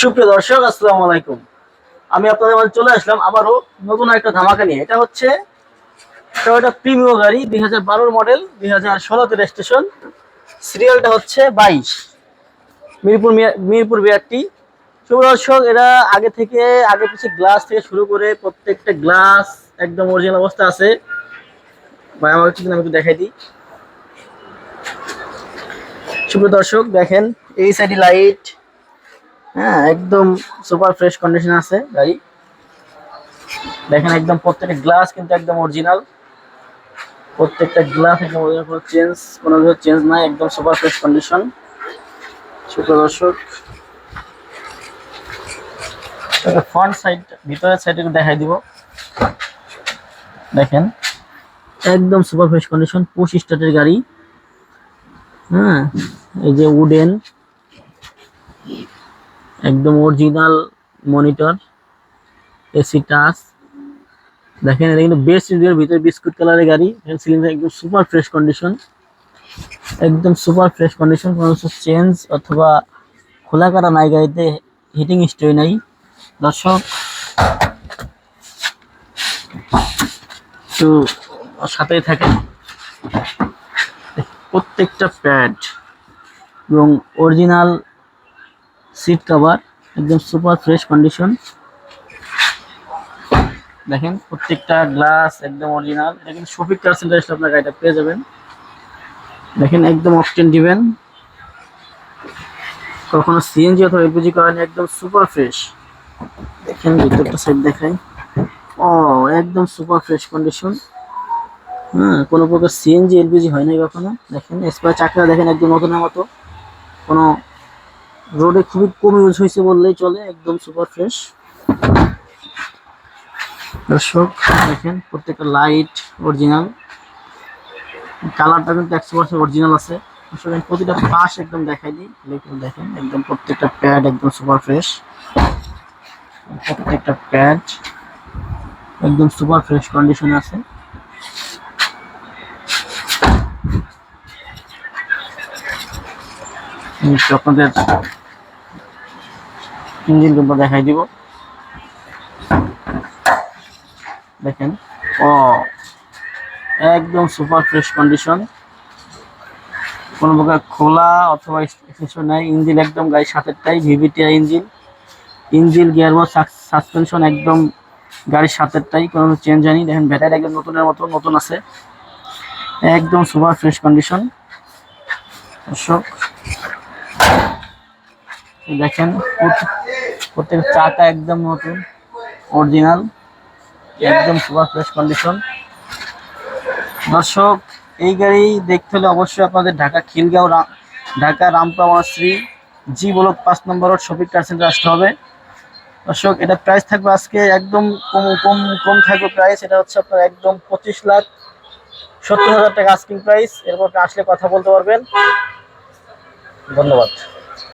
সুপ্রিয় দর্শক, আসসালামু আলাইকুম। আমি আপনাদের মাঝে চলে আসলাম আবারও নতুন একটা ধামাকা নিয়ে। এটা হচ্ছে টয়োটা প্রিমিও গাড়ি, দুই হাজার মডেল, দুই হাজার ষোলোতে রেজিস্ট্রেশন সিরিয়ালটা হচ্ছে বাইশ। মিরপুর মিরপুর বিআরটি। শুভ দর্শক, এরা আগে থেকে, আগে পিছিয়ে গ্লাস থেকে শুরু করে প্রত্যেকটা গ্লাস একদম অরিজিনাল অবস্থা আছে। ভাই, আমার একটু আমি একটু দেখাই দিই। শুভ দর্শক, দেখেন, এই সাইডে লাইট হ্যাঁ একদম সুপার ফ্রেশ কন্ডিশন আছে গাড়ি দেখেন একদম প্রত্যেকটা গ্লাস কিন্তু একদম অরিজিনাল প্রত্যেকটা গ্লাস একদম অরিজিনাল চেঞ্জ কোনো চেঞ্জ নাই, একদম সুপার ফ্রেশ কন্ডিশন সুপ্রিয় দর্শক ফ্রন্ট সাইড ভিতরের সাইড একটু দেখাই দিব। দেখেন, একদম সুপার ফ্রেশ কন্ডিশন পুশ স্টার্টের গাড়ি। হ্যাঁ এই যে উডেন একদম অরিজিনাল মনিটর এসি টাচ দেখেন, এটা কিন্তু বেস্ট ইন্ডিয়ার ভিতরে বিস্কুট কালারের গাড়ি। সিলিন্ডার একদম সুপার ফ্রেশ কন্ডিশন একদম সুপার ফ্রেশ কন্ডিশন কোনো চেঞ্জ অথবা খোলা কাটা নাই গাড়িতে হিটিং স্টোরি নাই। দর্শক সাথেই থাকে প্রত্যেকটা প্যাড এবং অরিজিনাল সিট কভার একদম সুপার ফ্রেশ কন্ডিশন দেখেন, প্রত্যেকটা গ্লাস একদম অরিজিনাল এটা কিন্তু শফিক কার সেন্টার এসে আপনার গাড়িটা পেয়ে যাবেন। দেখেন, একদম অকটেন দিবেন কখনো সিএনজি অথবা এলপিজি করেন একদম সুপার ফ্রেশ দেখেন, ভিতরটা সাইড দেখাই। ও একদম সুপার ফ্রেশ কন্ডিশন হ্যাঁ কোনো প্রকার সিএনজি এলপিজি হয় নাই কখনো। দেখেন স্পার চাকরা দেখেন, একদম নতুনের মতো। কোনো রোডে খুবই কম ইউজ হয়েছে বললেই চলে, একদম সুপার ফ্রেশ দর্শক, দেখেন, প্রত্যেকটা লাইট অরিজিনাল কালারটা কিন্তু একশো পার্সেন্ট অরিজিনাল আছে। প্রতিটা পাশ একদম দেখাই দিই, দেখেন একদম প্রত্যেকটা প্যাড একদম সুপার ফ্রেশ প্রত্যেকটা প্যাড একদম সুপার ফ্রেশ কন্ডিশনে আছে। আপনাদের ইঞ্জিন রুমটা দেখাই দিব। দেখেন, ও, একদম সুপার ফ্রেশ কন্ডিশন কোনো প্রকার খোলা অথবা কিছু নাই, ইঞ্জিন একদম গাড়ি গাড়ির সাথেরটাই VVTI engine. Engine gearbox suspension একদম গাড়ির সাথেরটাই, কোনো চেঞ্জ হয়নি। দেখেন ব্যাটারি একদম নতুনের মতো, নতুন আছে। একদম সুপার ফ্রেশ কন্ডিশন দর্শক দেখেন প্রত্যেক চাকা একদম নতুন অরিজিনাল একদম সুপার ফ্রেশ কন্ডিশন দর্শক, এই গাড়ি দেখতে হলে অবশ্যই আপনাদের ঢাকা খিলগাঁও ঢাকা রামপা মনাশ্রী জি ব্লক পাঁচ নম্বর রোড শপিং কার সেন্টার আসতে হবে। দর্শক, এটা প্রাইস থাকবে আজকে একদম কম কম কম থাকবে প্রাইস এটা হচ্ছে আপনার একদম পঁচিশ লাখ সত্তর হাজার টাকা আস্কিং প্রাইস এরপর আসলে কথা বলতে পারবেন। ধন্যবাদ।